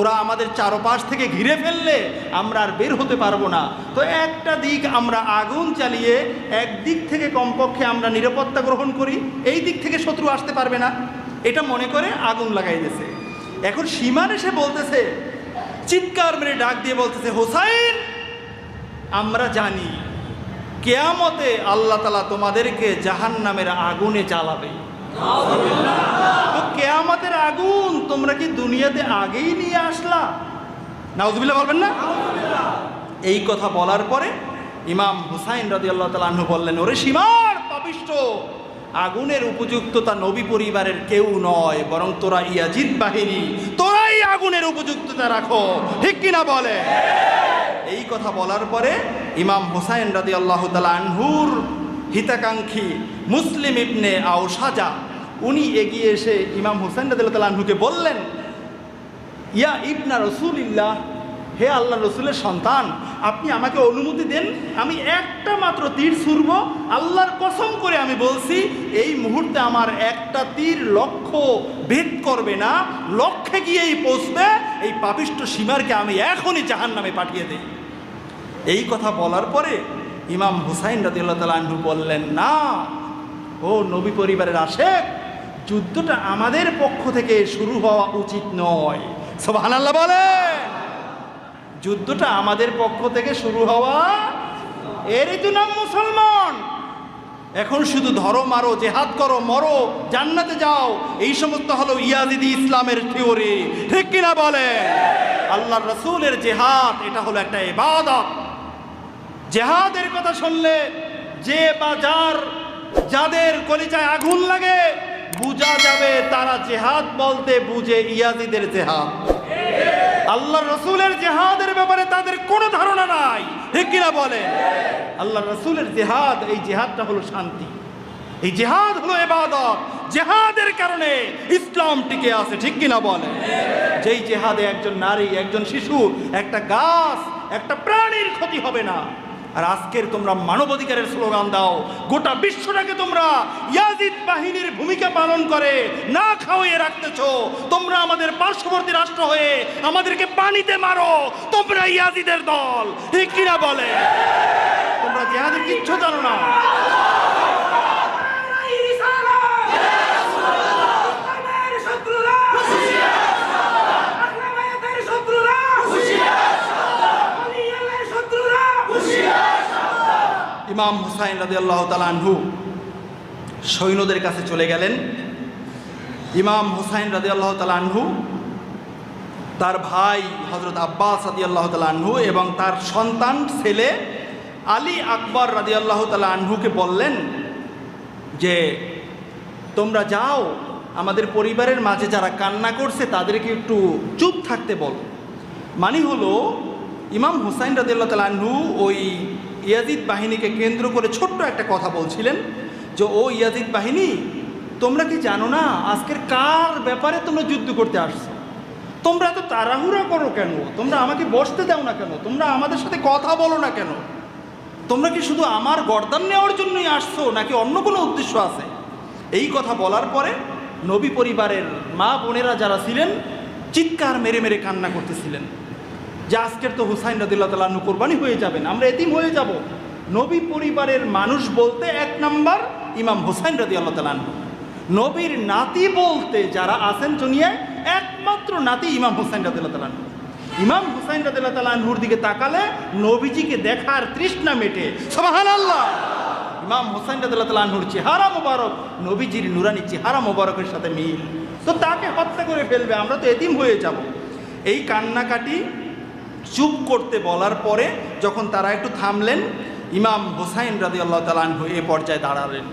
ওরা আমাদের চারপাশ থেকে ঘিরে ফেললে আমরা আর বের হতে পারব না। তো একটা দিক আমরা আগুন চালিয়ে এক দিক থেকে কমপক্ষে আমরা নিরাপত্তা গ্রহণ করি, এই দিক থেকে শত্রু আসতে পারবে না। এটা মনে করে আগুন লাগাই দিয়েছে এখন সীমান এসে বলতেছে, চিৎকার মেরে ডাক দিয়ে বলতেছে, হোসাইন, আমরা জানি কেয়ামতে আল্লাহ তালা তোমাদেরকে জাহান নামের আগুনে জ্বালাবে। তো কেয়ামতের আগুন তোমরা কি দুনিয়াতে আগেই নিয়ে আসলা? নাউজবিল্লা বলবেন না? এই কথা বলার পরে ইমাম হুসাইন রাজি আল্লাহ তালু বললেন, ওরে সীমার পাপিষ্ট আগুনের উপযুক্ততা নবী পরিবারের কেউ নয়, বরং তোরা ইয়াজিদ বাহিনী, তোরাই আগুনের উপযুক্ততা রাখো। ঠিক কিনা বলে? এই কথা বলার পরে ইমাম হুসাইন রাজি আল্লাহ আনহুর হিতাকাঙ্ক্ষী মুসলিম ইবনে আও সাজা উনি এগিয়ে এসে ইমাম রাদিল্লাহ আনহুকে বললেন, ইয়া ইবনা রসুলিল্লাহ, হে আল্লাহ রসুলের সন্তান, আপনি আমাকে অনুমতি দেন, আমি একটা মাত্র তীর ছুড়ব, আল্লাহর কসম করে আমি বলছি, এই মুহূর্তে আমার একটা তীর লক্ষ্য ভেদ করবে না, লক্ষ্যে গিয়েই পৌঁছবে, এই পাপিষ্ট সীমারকে আমি এখনই জাহান নামে পাঠিয়ে দেই। এই কথা বলার পরে ইমাম হুসাইন রাদিউল্লাহ তালা বললেন, না, ও নবী পরিবারের আশেক যুদ্ধটা আমাদের পক্ষ থেকে শুরু হওয়া উচিত নয়। সোহান আল্লাহ বলে যুদ্ধটা আমাদের পক্ষ থেকে শুরু হওয়া, এরই তো নাম মুসলমান। এখন শুধু ধরো, মারো, জেহাদ করো, মরো, জান্নাতে যাও, এই সমস্ত হলো ইয়াজিদি ইসলামের থিওরি। ঠিক কিনা বলে আল্লাহ রসুলের জেহাদ, এটা হলো একটা ইবাদত। জেহাদের কথা শুনলে যে বা যার, যাদের কলিজায় আগুন লাগে, বুঝা যাবে তারা জেহাদ বলতে বুঝে ইয়াজিদের জেহাদ। আল্লাহ রসুলের জেহাদের ব্যাপারে তাদের কোনো ধারণা নাই। ঠিক কিনা বলে আল্লাহ রসুলের জেহাদ, এই জেহাদটা হলো শান্তি। এই জেহাদ হলো এবাদত জেহাদের কারণে ইসলাম টিকে আছে, ঠিক কিনা বলে যেই জেহাদে একজন নারী, একজন শিশু, একটা গাছ, একটা প্রাণীর ক্ষতি হবে না। আর আজকের তোমরা মানবাধিকারের স্লোগান দাও। গোটা বিশ্বটাকে তোমরা ইয়াজিদ বাহিনীর ভূমিকা পালন করে না খাওয়িয়ে রাখতেছ। তোমরা আমাদের পার্শ্ববর্তী রাষ্ট্র হয়ে আমাদেরকে পানিতে মারো। তোমরা ইয়াজিদের দল। ঠিক কিনা বলে? তোমরা জেহাদের কিচ্ছু জানো না। ইমাম হুসাইন রাজি আল্লাহ তালানহু সৈন্যদের কাছে চলে গেলেন। ইমাম হুসাইন রাজি আল্লাহ তালানহু তার ভাই হজরত আব্বাস রাজি আল্লাহ তালানহু এবং তার সন্তান, ছেলে আলী আকবর রাজি আল্লাহ তালানহুকে বললেন যে, তোমরা যাও, আমাদের পরিবারের মাঝে যারা কান্না করছে তাদেরকে একটু চুপ থাকতে বল। মানে হলো, ইমাম হুসাইন রাদিল্লাহ তালাহু ওই ইয়াজিদ বাহিনীকে কেন্দ্র করে ছোট্ট একটা কথা বলছিলেন যে, ও ইয়াজিদ বাহিনী, তোমরা কি জানো না, আজকের কার ব্যাপারে তোমরা যুদ্ধ করতে আসছো? তোমরা এত তাড়াহুড়া করো কেন? তোমরা আমাকে বসতে দাও না কেন? তোমরা আমাদের সাথে কথা বলো না কেন? তোমরা কি শুধু আমার গর্দান নেওয়ার জন্যই আসছো, নাকি অন্য কোনো উদ্দেশ্য আছে? এই কথা বলার পরে নবী পরিবারের মা বোনেরা যারা ছিলেন, চিৎকার মেরে মেরে কান্না করতেছিলেন। যে আজকের তো হুসাইন রদুল্লাহ তালু কোরবানি হয়ে যাবেন, আমরা এতিম হয়ে যাব। নবী পরিবারের মানুষ বলতে এক নাম্বার ইমাম হুসাইন রদি আল্লাহ তালানহু নবীর নাতি বলতে যারা আছেন দুনিয়ায় একমাত্র নাতি ইমাম হুসাইন রদুল্লাহ তালানহু ইমাম হুসাইন রদুল্লাহ তালানহুর দিকে তাকালে নবীজিকে দেখার তৃষ্ণা মেটে সবাহান আল্লাহ ইমাম হুসাইন রদুল্লাহ তালানহুর চেহারা মোবারক, নবীজির নুরানি চেহারা মোবারকের সাথে মিল। তো তাকে হত্যা করে ফেলবে, আমরা তো এতিম হয়ে যাব। এই কান্নাকাটি চুপ করতে বলার পরে যখন তারা একটু থামলেন, ইমাম হুসাইন রাজি আল্লাহ তালান এ পর্যায়ে দাঁড়ালেন।